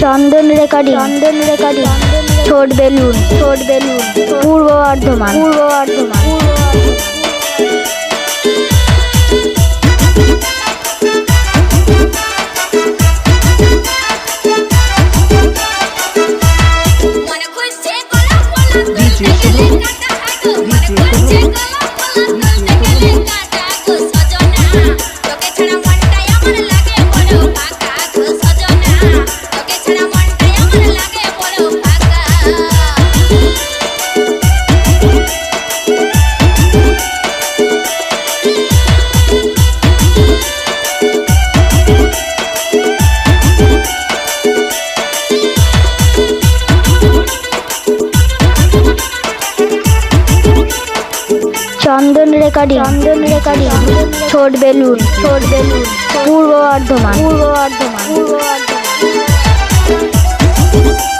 চন্দন recording. Chandan recording. ছোট বেলুন। ছোট বেলুন। পূর্ব বর্ধমান। পূর্ব বর্ধমান। পূর্ব বর্ধমান রেকর্ডিং চন্দন রেকর্ডিং ছোট বেলুন। ছোট balloon. Purba Bardhaman. Purba Bardhaman. Purba Bardhaman.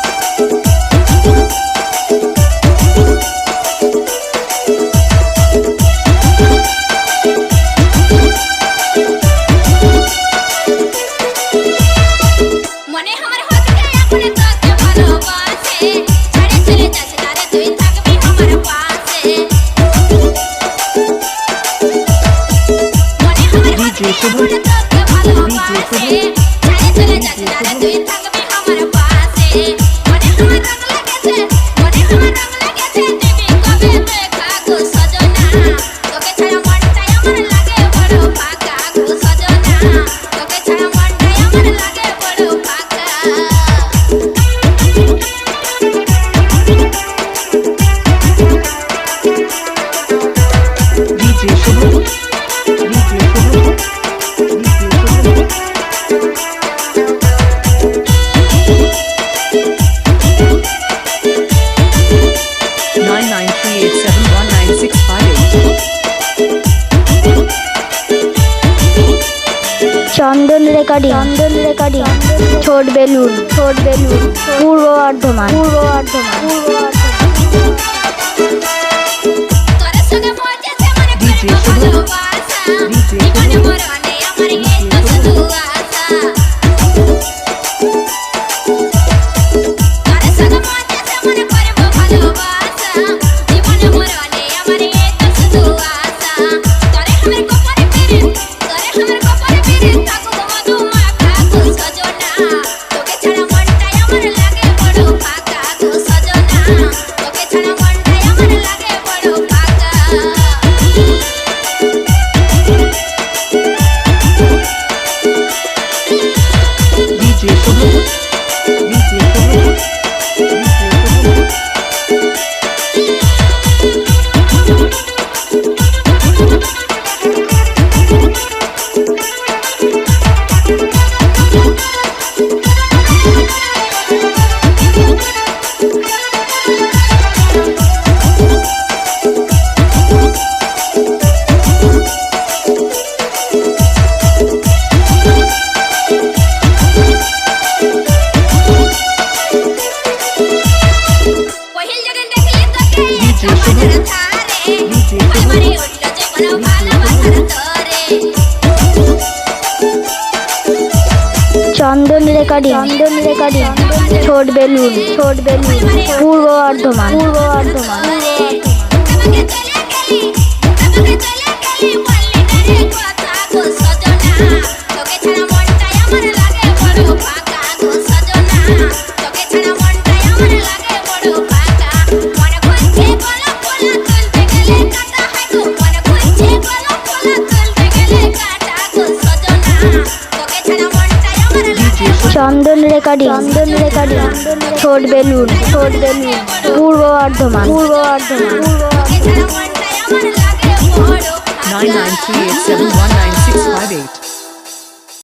and do you talk about Chandan recording Chandan recording ছোট বেলুন ছোট বেলুন পূর্ব বর্ধমান পূর্ব বর্ধমান পূর্ব Thank you. DJ Polo DJ Polo Chandan recording Chandan recording ছোট বেলুন ছোট বেলুন পূর্ব বর্ধমান পূর্ব বর্ধমান। চন্দন রেকর্ডিং চন্দন রেকর্ডিং ছোট বেলুন ছোট বেলুন, Purba Bardhaman Purba Bardhaman Nine nine three.